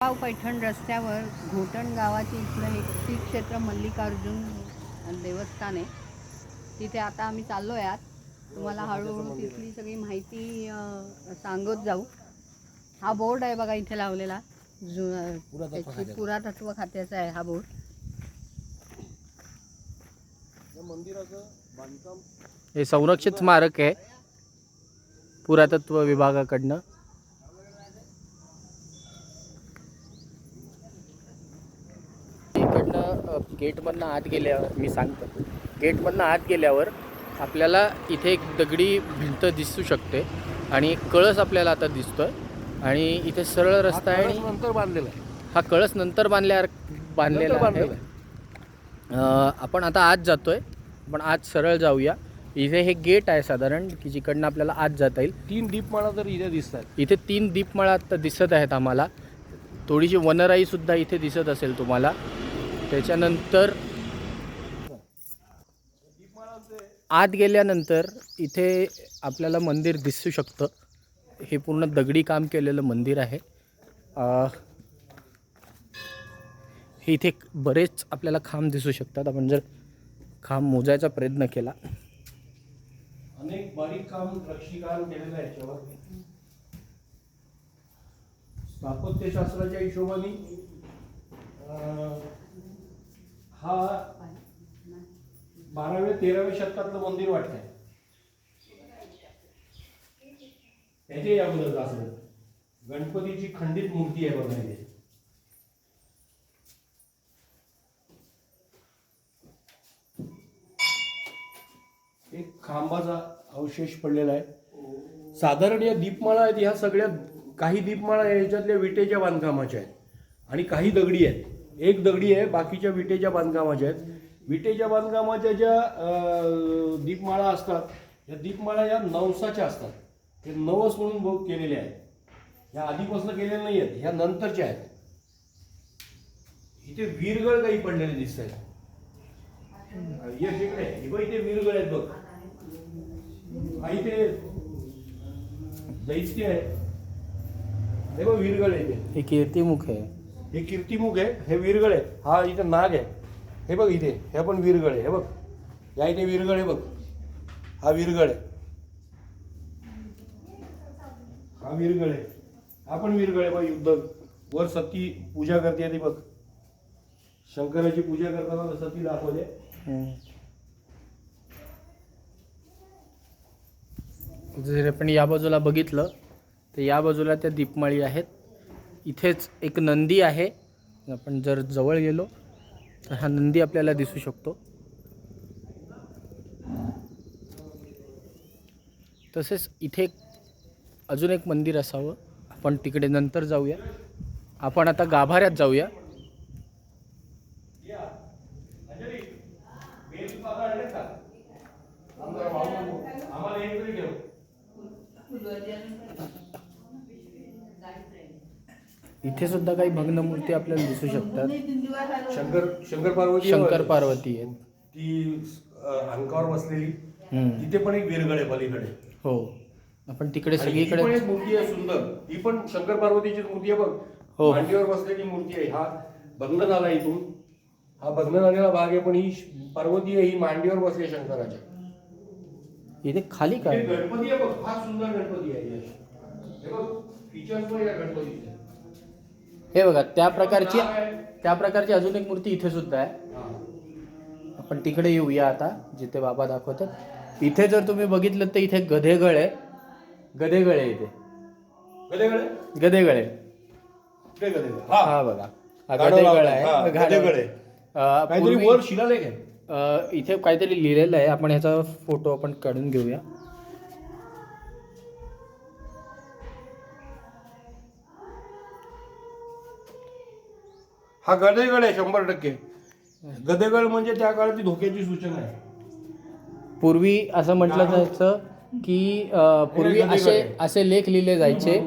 गाव पैठण रस्त्यावर घोटण गावाचे इथलं हे श्री क्षेत्र मल्लिकार्जुन देवस्थान आहे. तिथे आता आम्ही चाललो आहात तुम्हाला हळूहळू तिथली सगळी माहिती सांगत जाऊ. हा बोर्ड आहे बघा इथे लावलेला. जु पुरातत्व त्याची खात्याचा. पुरातत्व खात्याचा आहे हा बोर्ड. या मंदिराचं बांधकाम हे संरक्षित स्मारक आहे. पुरातत्व विभागाकडनं इकडनं अ, गेटमधनं आत गेल्यावर मी सांगतो. गेटमधनं आत गेल्यावर आपल्याला इथे एक दगडी भिंत दिसू शकते आणि एक कळस आपल्याला आता दिसतोय. आणि इथे सरळ रस्ता आहे आणि नंतर बांधलेला आहे. हा कळस नंतर बांधल्या बांधलेला आहे. आहे. आपण आता आत जातोय आपण आज सरळ जाऊया. इथे हे गेट आहे साधारण की जिकडनं आपल्याला आत जाता येईल. तीन दीपमाळा तर इथे दिसतात. इथे तीन दीपमाळा आता दिसत आहेत आम्हाला. थोडीशी वनराईसुद्धा इथे दिसत असेल तुम्हाला. त्याच्यानंतर आत गेल्यानंतर इथे आपल्याला मंदिर दिसू शकतं. हे पूर्ण दगडी काम केलेलं मंदिर आहे. हे इथे बरेच आपल्याला खांब दिसू शकतात. आपण जर खांब मोजायचा प्रयत्न केला. अनेक बारीक काम नक्षीकाम केलेलं आहे याच्यावर. स्थापत्यशास्त्राच्या हिशोबाने हा बाराव्या तेराव्या शतकातलं मंदिर वाटतंय. त्याच्या या अगोदर असं गणपतीची खंडित मूर्ती आहे बघा इथे. एक खांबाचा अवशेष पडलेला आहे. साधारण या दीपमाळा आहेत ह्या सगळ्या काही दीपमाळा याच्यातल्या विटेच्या बांधकामाच्या आहेत आणि काही दगडी आहेत. एक दगडी आहे बाकीच्या विटेच्या बांधकामाच्या आहेत. विटेच्या बांधकामाच्या ज्या दीपमाळा असतात या दीपमाळा या नवसाच्या असतात. ते नवस म्हणून बघ केलेल्या आहेत. ह्या आधीपासून केलेल्या नाही आहेत ह्या नंतरच्या आहेत. इथे वीरगळ काही पडलेले दिसत आहेत येस इकडे हे बघ इथे वीरगळ आहेत बघ. हा इथे दैत्य आहे. हे बघ वीरगळ आहे इथे. हे कीर्तिमुख आहे. हे कीर्तिमुख आहे हे विरगळ आहे. हा इथे नाग आहे. हे बघ इथे हे पण विरगळ आहे. हे बघ. या इथे विरगळ आहे बघ. हा विरगळ आहे. हा विरगळ आहे. हा पण विरगळ आहे बघ. युद्ध वर सती पूजा करते ती बघ. शंकराची पूजा करताना सती दाखवले जर आपण या बाजूला बघितलं तर या बाजूला त्या दीपमाळी आहेत. इथेच एक नंदी आहे. आपण जर जवळ गेलो तर हा नंदी आपल्याला दिसू शकतो. तसेच इथे अजून एक मंदिर असावं. आपण तिकडे नंतर जाऊया. आपण आता गाभाऱ्यात जाऊया आम्हाला एक तरी ठेव इथे सुद्धा काही भग्न मूर्ती आपल्याला दिसू शकतात. शंकर शंकर पार्वती शंकर पार्वती आहेत. ती अंकावर बसलेली. तिथे पण एक वीरगड आहे पलीकडे. हो. आपण तिकडे सगळीकडे मूर्ती आहे सुंदर. ही पण शंकर पार्वतीची मूर्ती आहे बघ. हो. मांडीवर बसलेली मूर्ती आहे. हा भग्न झाला इथून. हा भग्न झालेला भाग आहे पण ही पार्वती आहे ही मांडीवर बसली आहे शंकराच्या. इथे खाली काय गणपती आहे बघ. हा सुंदर गणपती आहे. फीचर्स पण या गणपतीचे. हे बघा त्या प्रकारची त्या प्रकारची अजून एक मूर्ती इथे सुद्धा आहे. आपण तिकडे येऊया आता जिथे बाबा दाखवतात. इथे जर तुम्ही बघितलं तर इथे गधेगळ आहे. गधेगळ आहे इथे? गधेगळ? आहे? हा. बघा. हा गधेगळ आहे. गधेगळ आहे. वर शिलालेख आहे. इथे काहीतरी लिहिलेलं आहे. आपण ह्याचा फोटो आपण काढून घेऊया. हा गदेगड आहे शंभर टक्के. गदेगड म्हणजे त्या काळातली धोक्याची सूचना आहे. पूर्वी असं म्हटलं जायचं की अं, पूर्वी असे. असे लेख लिहिले जायचे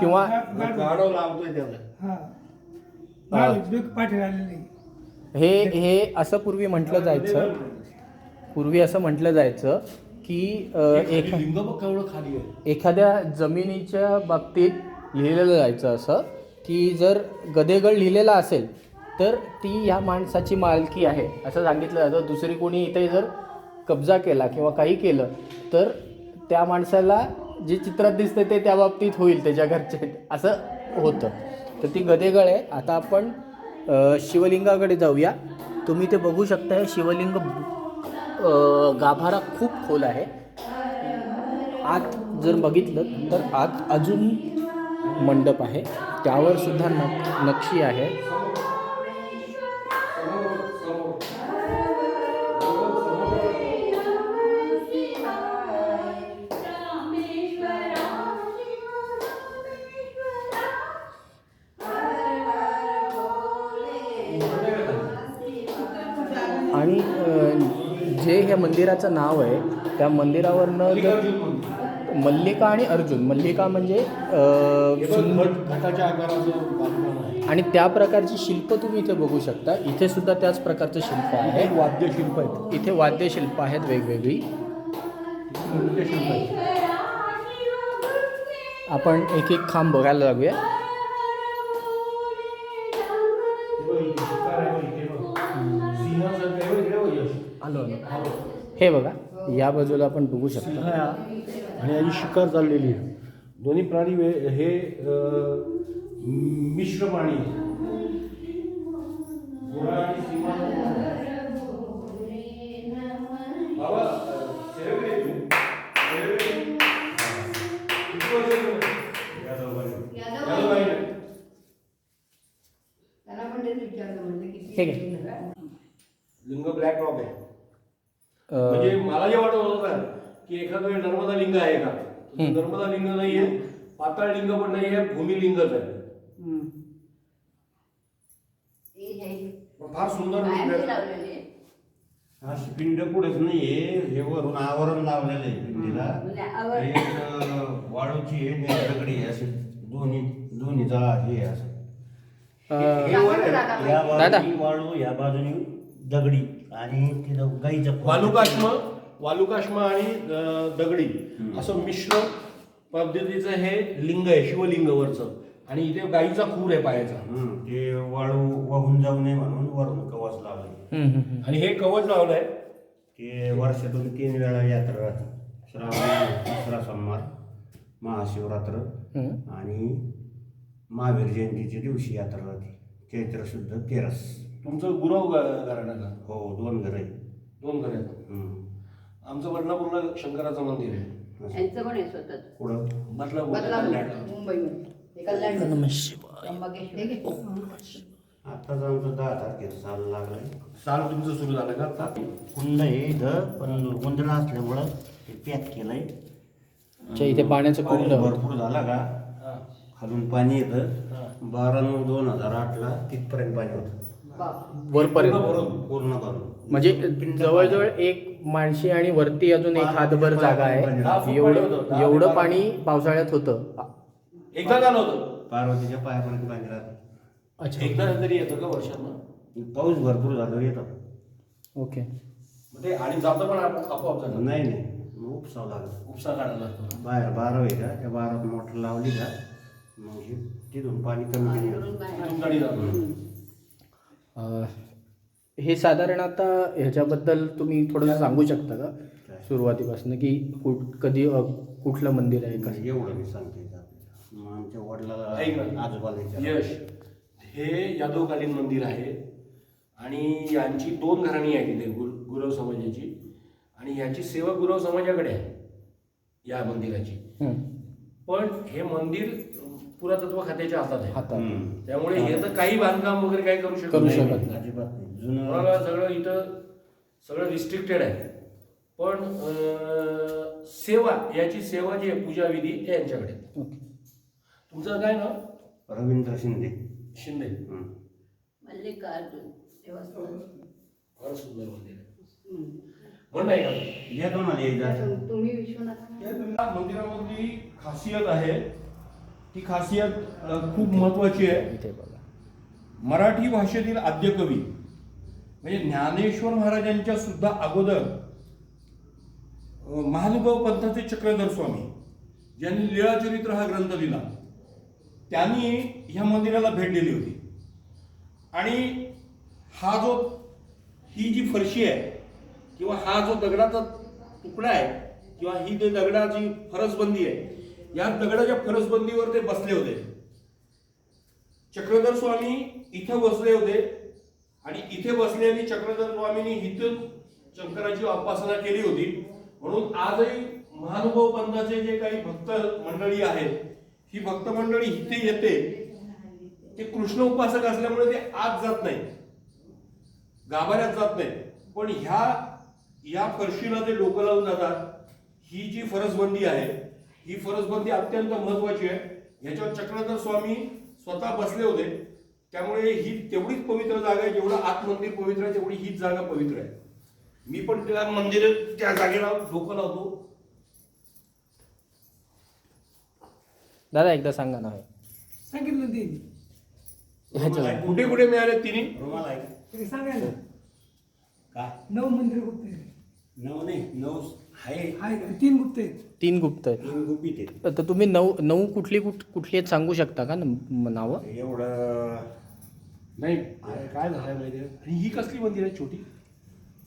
किंवा गाढव लावतोय त्याला. हा. पाठी हे हे असं पूर्वी म्हटलं जायचं. पूर्वी असं म्हटलं जायचं की अ, एखा लिंग बघ केवढं खाली आहे. एखाद्या जमिनीच्या बाबतीत लिहिलेलं जायचं असं. की जर गदेगड लिहिलेला असेल तर ती ह्या माणसाची मालकी आहे. असं सांगितलं जातं. दुसरी कोणी इथे जर कब्जा केला किंवा काही केलं तर त्या माणसाला जे चित्रात दिसते ते त्या बाबतीत होईल त्याच्या घरचे. असं होतं. तर ती गदेगळ आहे. आता आपण शिवलिंगाकडे जाऊया. तुम्ही ते बघू शकता हे शिवलिंग गाभारा खूप खोल आहे. आत जर बघितलं तर आत अजून मंडप आहे. त्यावर सुद्धा न नक्षी आहे. आणि जे ह्या मंदिराचं नाव आहे त्या मंदिरावरनं जर मल्लिका आणि अर्जुन. मल्लिका म्हणजे आणि त्या प्रकारची शिल्प तुम्ही इथे बघू शकता. इथे सुद्धा त्याच प्रकारचं शिल्प आहे. वाद्यशिल्प आहेत. इथे वाद्यशिल्प आहेत वेगवेगळी. नृत्यशिल्प आहेत. आपण एक एक खांब बघायला लागूया. आलो हे बघा या बाजूला आपण बघू शकतो. आणि याची शिकार चाललेली आहे. दोन्ही प्राणी वे हे मिश्र प्राणी. लिंग ब्लॅक रॉक आहे. म्हणजे मला जे वाटत होतं की एखादं वेळ नर्मदा लिंग आहे का. नर्मदा लिंग नाहीये पाताळ लिंग पण नाहीये भूमिलिंगच आहे. हे- हे फार सुंदर. हा पिंड पुढेच नाहीये हे वरून आवरण लावलेलं आहे पिंडीला म्हणजे एक अं, वाळूची एक दगडी आहे असे दोन्ही दोन्हीचा हे आहे असं हे. दादा या. बाजूनी वाळू या बाजूनी दगडी आणि तिथं गाईचं. वालुकाश्म वालुकाश्म आणि दगडी असं मिश्र पद्धतीचं हे लिंग आहे शिवलिंग वरचं आणि इथे गाईचा खूर आहे पायाचा. ते वाळू वाहून जाऊ नये म्हणून वरून कवच लावले हम्म, हम्म, हम्म. आणि हे कवच लावलंय. ते वर्षातून तीन वेळा यात्रा राहते श्रावण तिसरा सोमवार महाशिवरात्र. आणि महावीर जयंतीच्या दिवशी यात्रा राहते. चैत्र शुद्ध तेरस. तुमचं गुरव घराणं का? हो दोन घर आहे दोन घर आहेत. आमचं बदलापूरला शंकराचं मंदिर आहे. यांचं पण आहे स्वतःच. पुढं बदलापूर. बदलापूर. मुंबईमध्ये हे कल्याण त्र्यंबकेश्वर. हे. घे. आत्ताच आमचं दहा तारखेचं साल लागलंय. साल तुमचं सुरू झालं का आता? कुंड आहे इथं पण असल्यामुळं ते पॅक केलंय. अच्छा, इथे पाण्याचं कुंड. भरपूर झाला का? हा. खालून पाणी येतं. बारा नऊ दोन हजार आठला तिथपर्यंत पाणी होतं. वरपर्यंत. पूर्ण भरून म्हणजे जवळजवळ एक माणशी आणि वरती अजून एक हातभर जागा आहे. एवढं एवढं बारा पाणी पावसाळ्यात होतं. एकदा झालं होतं. पार्वतीच्या पायापर्यंत पाणी राहतं अच्छा. एकदा तरी येतं का वर्षानं पाऊस भरपूर झालं येतं. ओके. मग ते आणि जातं पण आप- आपोआप जातं. नाही नाही. उपसावं लागलं. उपसा काढायला लागतो. बाहेर बाराव आहे का त्या बारात मोटर लावली का मग हे तिथून पाणी कमी येतं. जातो. हे साधारण आता ह्याच्याबद्दल तुम्ही थोडं सांगू शकता का सुरुवातीपासून की कुठ कधी कुठलं मंदिर आहे कसं एवढं मी सांगते. मग आमच्या वडिलाला. आजोबाला. यश हे यादवकालीन मंदिर आहे आणि यांची दोन घराणी आहे तिथे गुर गुरव समाजाची आणि यांची सेवा गुरव समाजाकडे आहे या मंदिराची पण हे मंदिर पुरातत्व खात्याच्या हातात आहे. हातात हम्म. त्यामुळे हे तर काही बांधकाम वगैरे काही करू शकत करू नाही. शकत नाही. अजिबात नाही. जुनं सगळं इथं सगळं रिस्ट्रिक्टेड आहे. पण अं, सेवा याची सेवा जी आहे पूजाविधी ते यांच्याकडे आहे. तुमचं काय नाव? रवींद्र शिंदे. शिंदे. हम्म. मल्लिकार्जुन देवस्थान. फार सुंदर मंदिर आहे. नाही का? येतो ना एकदा तुम- तुम्ही विश्वनाथ. या मंदिरामधली खासियत आहे ती खासियत खूप महत्वाची आहे. मराठी भाषेतील आद्यकवी म्हणजे ज्ञानेश्वर महाराजांच्या सुद्धा अगोदर महानुभाव पंथाचे चक्रधर स्वामी ज्यांनी लीळाचरित्र हा ग्रंथ लिहिला त्यांनी ह्या मंदिराला भेट दिली होती. आणि हा जो ही जी फरशी आहे किंवा हा जो दगडाचा तुकडा आहे किंवा ही जी दगडाची फरसबंदी आहे या दगडाच्या फरसबंदीवर ते बसले होते. चक्रधर स्वामी इथे बसले होते आणि इथे बसले आणि चक्रधर स्वामींनी इथून शंकराची उपासना केली होती. म्हणून आजही महानुभाव पंथाचे जे काही भक्त मंडळी आहेत ही भक्त मंडळी इथे येते. ते कृष्ण उपासक असल्यामुळे ते आत जात नाही गाभाऱ्यात जात नाही पण ह्या या फरशीला ते डोकं लावून जातात. ही जी फरसबंदी आहे ही फरसबंदी अत्यंत महत्वाची आहे. ह्याच्यावर चक्रधर स्वामी स्वतः बसले होते. त्यामुळे ही तेवढीच पवित्र जागा आहे जेवढं आत मंदिर पवित्र आहे तेवढी हीच जागा पवित्र आहे. मी पण त्या मंदिर त्या जागेला डोकं लावतो दादा एकदा सांगा ना. हे. सांगितलं ते ह्याच्यावर. कुठे कुठे मिळाले रुमाल आहे का? तरी सांगा ना. काय? नऊ मंदिर गुप्त आहेत. नऊ नाही नऊ आहे. आहे का तीन गुप्त आहेत. तीन गुप्त आहेत. तीन गुपित आहेत. तर तुम्ही नऊ नऊ कुठली कुठ कुठली आहेत सांगू शकता का नावं? एवढं नाही. काय झालंय माहिती आणि ही कसली मंदिर आहे छोटी?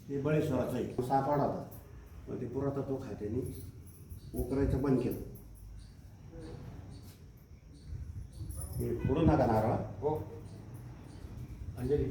ते बळेश्वराचं आहे सापडा होता. मग ते पुरातत्व खात्याने उकरायचं बंद केलं. हे पुढं नका नारळ. हो. अंजली.